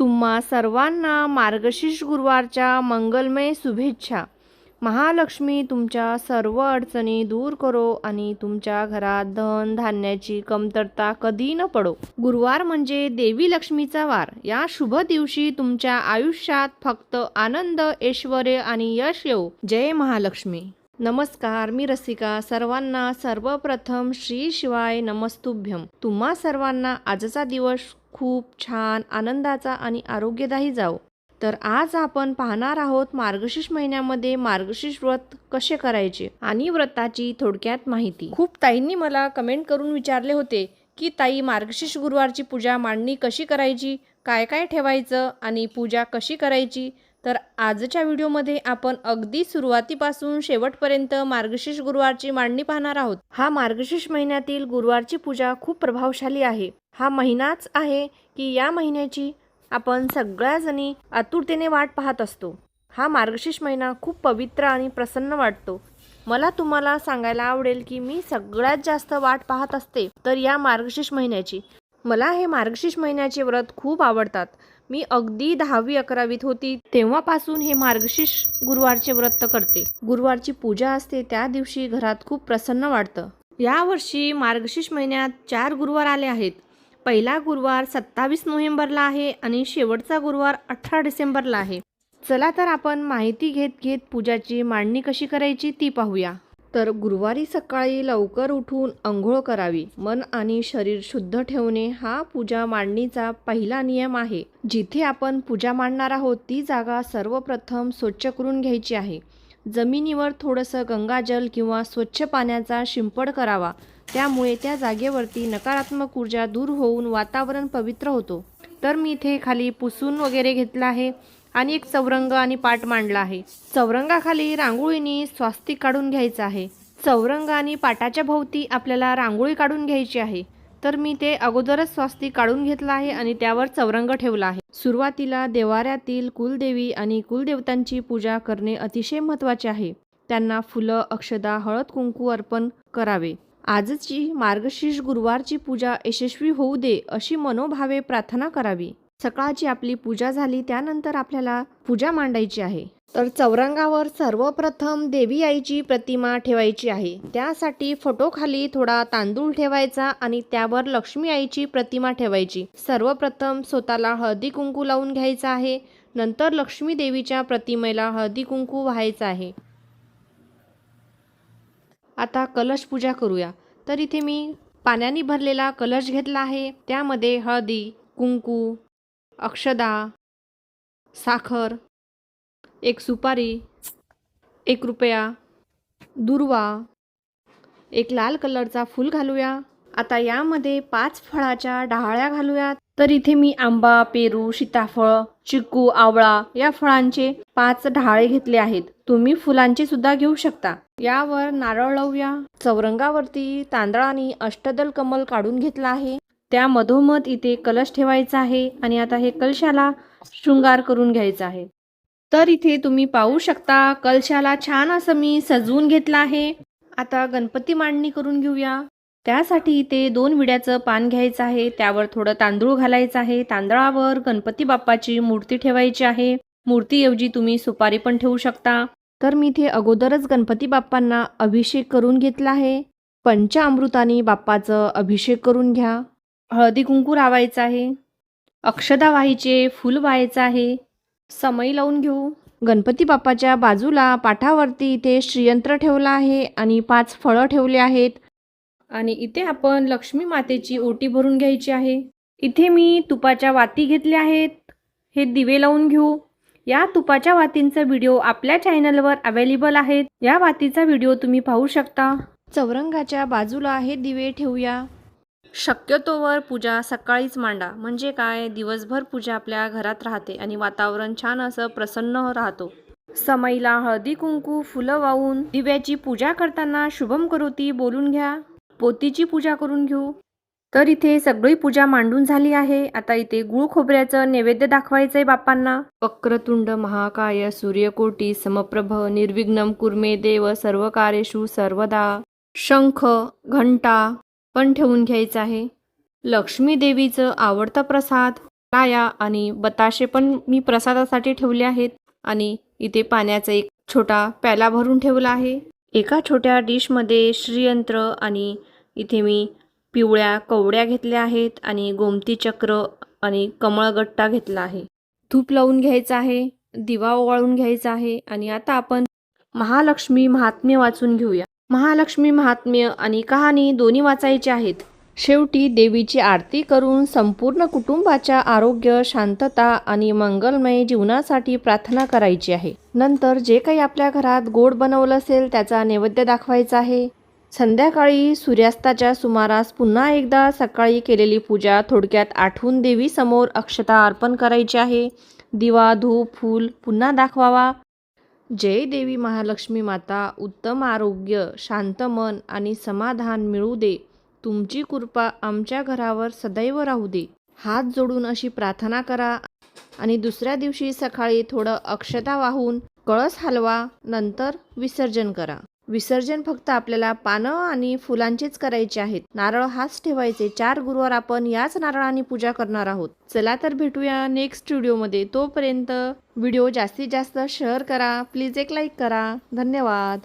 तुम्हा सर्वांना मार्गशीर्ष गुरुवारच्या मंगलमय शुभेच्छा. महालक्ष्मी तुमच्या सर्व अडचणी दूर करो आणि तुमच्या घरात धन धान्याची कमतरता कधी न पडो. गुरुवार म्हणजे देवी लक्ष्मीचा वार. या शुभ दिवशी तुमच्या आयुष्यात फक्त आनंद ऐश्वर आणि यश येऊ जय महालक्ष्मी. नमस्कार मी रसिका. सर्वांना सर्वप्रथम श्री शिवाय नमस्तुभ्यम. तुम्हा सर्वांना आजचा दिवस खूप छान आनंदाचा आणि आरोग्यदायी जाओ तर आज आपण पाहणार आहोत मार्गशीर्ष महिन्यामध्ये मार्गशीर्ष व्रत कसे करायचे आणि व्रताची थोडक्यात माहिती. खूप ताईंनी मला कमेंट करून विचारले होते की ताई मार्गशीर्ष गुरुवारची पूजा मांडणी कशी करायची? काय काय ठेवायचं आणि पूजा कशी करायची? तर आजच्या व्हिडिओमध्ये आपण अगदी सुरुवातीपासून शेवटपर्यंत मार्गशीर्ष गुरुवारची मांडणी पाहणार आहोत. हा मार्गशीर्ष महिन्यातील गुरुवारची पूजा खूप प्रभावशाली आहे. हा महिनाच आहे की या महिन्याची आपण सगळ्याजणी आतुरतेने वाट पाहत असतो. हा मार्गशीर्ष महिना खूप पवित्र आणि प्रसन्न वाटतो. मला तुम्हाला सांगायला आवडेल की मी सगळ्यात जास्त वाट पाहत असते तर या मार्गशीर्ष महिन्याची. मला हे मार्गशीर्ष महिन्याचे व्रत खूप आवडतात. मी अगदी दहावी अकरावीत होती. तेव्हापासून हे मार्गशीर्ष गुरुवारचे व्रत करते. गुरुवारची पूजा असते त्या दिवशी घरात खूप प्रसन्न वाटतं. यावर्षी मार्गशीर्ष महिन्यात चार गुरुवार आले आहेत. पहिला गुरुवार सत्तावीस नोव्हेंबरला आहे आणि शेवटचा गुरुवार अठरा डिसेंबरला आहे. चला तर आपण माहिती घेत घेत पूजाची मांडणी कशी करायची ती पाहूया. तर गुरुवारी सकाळी लवकर उठून अंघोळ करावी. मन आणि शरीर शुद्ध ठेवणे हा पूजा मांडणीचा पहिला नियम आहे. जिथे आपण पूजा मांडणार आहोत ती जागा सर्वप्रथम स्वच्छ करून घ्यायची आहे. जमिनीवर थोडंसं गंगाजल किंवा स्वच्छ पाण्याचा शिंपड करावा. त्यामुळे त्या जागेवरती नकारात्मक ऊर्जा दूर होऊन वातावरण पवित्र होतो. तर मी इथे खाली पुसून वगैरे घेतलं आहे. आणि एक चौरंग आणि पाट मांडला आहे. चौरंगाखाली रांगोळीनी स्वास्तिक काढून घ्यायचं आहे. चौरंग आणि पाटाच्या भोवती आपल्याला रांगोळी काढून घ्यायची आहे. तर मी ते अगोदरच स्वास्तिक काढून घेतलं आहे आणि त्यावर चौरंग ठेवला आहे. सुरुवातीला देवाऱ्यातील कुलदेवी आणि कुलदेवतांची पूजा करणे अतिशय महत्त्वाचे आहे. त्यांना फुलं अक्षदा हळद कुंकू अर्पण करावे. आजची मार्गशीर्ष गुरुवारची पूजा यशस्वी होऊ दे अशी मनोभावे प्रार्थना करावी. सकाळची आपली पूजा झाली त्यानंतर आपल्याला पूजा मांडायची आहे. तर चौरंगावर सर्वप्रथम देवी आईची प्रतिमा ठेवायची आहे. त्यासाठी फोटोखाली थोडा तांदूळ ठेवायचा आणि त्यावर लक्ष्मी आईची प्रतिमा ठेवायची. सर्वप्रथम स्वतःला हळदी कुंकू लावून घ्यायचा आहे. नंतर लक्ष्मी देवीच्या प्रतिमेला हळदी कुंकू व्हायचं आहे. आता कलश पूजा करूया. तर इथे मी पाण्याने भरलेला कलश घेतला आहे. त्यामध्ये हळदी कुंकू अक्षदा साखर एक सुपारी एक रुपया दुर्वा एक लाल कलरचा फूल घालूया. आता यामध्ये पाच फळाच्या डहाळ्या घालूया तर इथे मी आंबा पेरू सीताफळ चिकू आवळा या फळांचे पाच ढाळे घेतले आहेत. तुम्ही फुलांचे सुद्धा घेऊ शकता. यावर नारळ लावूया. चौरंगावरती तांदळाने अष्टदल कमल काढून घेतला आहे. त्या मधोमध इथे कलश ठेवायचा आहे आणि आता हे कलशाला शृंगार करून घ्यायचा आहे. तर इथे तुम्ही पाहू शकता कलशाला छान असं मी सजवून घेतलं आहे. आता गणपती मांडणी करून घेऊया. त्यासाठी इथे दोन विड्याचं पान घ्यायचं आहे. त्यावर थोडं तांदूळ घालायचं आहे. तांदळावर गणपती बाप्पाची मूर्ती ठेवायची आहे. मूर्तीऐवजी तुम्ही सुपारी पण ठेवू शकता. तर मी इथे अगोदरच गणपती बाप्पांना अभिषेक करून घेतला आहे. पंचामृताने बाप्पाचं अभिषेक करून घ्या. हळदी कुंकू लावायचं आहे. अक्षदा व्हायचे फूल व्हायचं आहे. समय लावून घेऊ. गणपती बाप्पाच्या बाजूला पाठावरती इथे श्रीयंत्र ठेवलं आहे आणि पाच फळं ठेवले आहेत. आणि इथे आपण लक्ष्मी मातेची ओटी भरून घ्यायची आहे. इथे मी तुपाच्या वाती घेतल्या आहेत. हे दिवे लावून घेऊ. या तुपाच्या वातींचा व्हिडिओ आपल्या चॅनलवर अवेलेबल आहेत. या वातीचा व्हिडिओ तुम्ही पाहू शकता. चौरंगाच्या बाजूला हे दिवे ठेवूया. शक्यतोवर पूजा सकाळीच मांडा. म्हणजे काय? दिवसभर पूजा आपल्या घरात राहते आणि वातावरण छान असं प्रसन्न राहतो. समईला हळदी कुंकू फुलं वाहून दिव्याची पूजा करताना शुभम करोती बोलून घ्या. पोतीची पूजा करून घेऊ. तर इथे सगळी पूजा मांडून झाली आहे. आता इथे गुळ खोबऱ्याचं नैवेद्य दाखवायचंय बाप्पांना. वक्रतुंड महाकाय सूर्यकोटी समप्रभ निर्विघ्नम कुर्मे देव सर्व कार्येषु सर्वदा. शंख घंटा पण ठेवून घ्यायचं आहे. लक्ष्मी देवीचं आवडता प्रसाद काया आणि बताशे पण मी प्रसादासाठी ठेवले आहेत आणि इथे पाण्याचा एक छोटा प्याला भरून ठेवला आहे. एका छोट्या डिशमध्ये श्रीयंत्र आणि इथे मी पिवळ्या कवड्या घेतल्या आहेत आणि गोमती चक्र आणि कमळगट्टा घेतला आहे. धूप लावून घ्यायचा आहे दिवा ओवाळून घ्यायचा आहे आणि आता आपण महालक्ष्मी महात्म्य वाचून घेऊया. महालक्ष्मी महात्म्य आणि कहाणी दोन्ही वाचायचे आहेत. शेवटी देवीची आरती करून संपूर्ण कुटुंबाच्या आरोग्य शांतता आणि मंगलमय जीवनासाठी प्रार्थना करायची आहे. नंतर जे काही आपल्या घरात गोड बनवलं असेल त्याचा नैवेद्य दाखवायचा आहे. संध्याकाळी सूर्यास्ताच्या सुमारास पुन्हा एकदा सकाळी केलेली पूजा थोडक्यात आठवून देवीसमोर अक्षता अर्पण करायची आहे. दिवा धूप फूल पुन्हा दाखवावा. जय देवी महालक्ष्मी माता उत्तम आरोग्य शांत मन आणि समाधान मिळू दे. तुमची कृपा आमच्या घरावर सदैव राहू दे. हात जोडून अशी प्रार्थना करा. आणि दुसऱ्या दिवशी सकाळी थोडं अक्षता वाहून कळस हलवा नंतर विसर्जन करा. विसर्जन फक्त आपल्याला पानं आणि फुलांचेच करायचे आहेत. नारळ हाच ठेवायचे. चार गुरुवार आपण याच नारळाने पूजा करणार आहोत. चला तर भेटूया नेक्स्ट व्हिडिओमध्ये तोपर्यंत व्हिडिओ जास्तीत जास्त शेअर करा. प्लीज एक लाईक करा. धन्यवाद.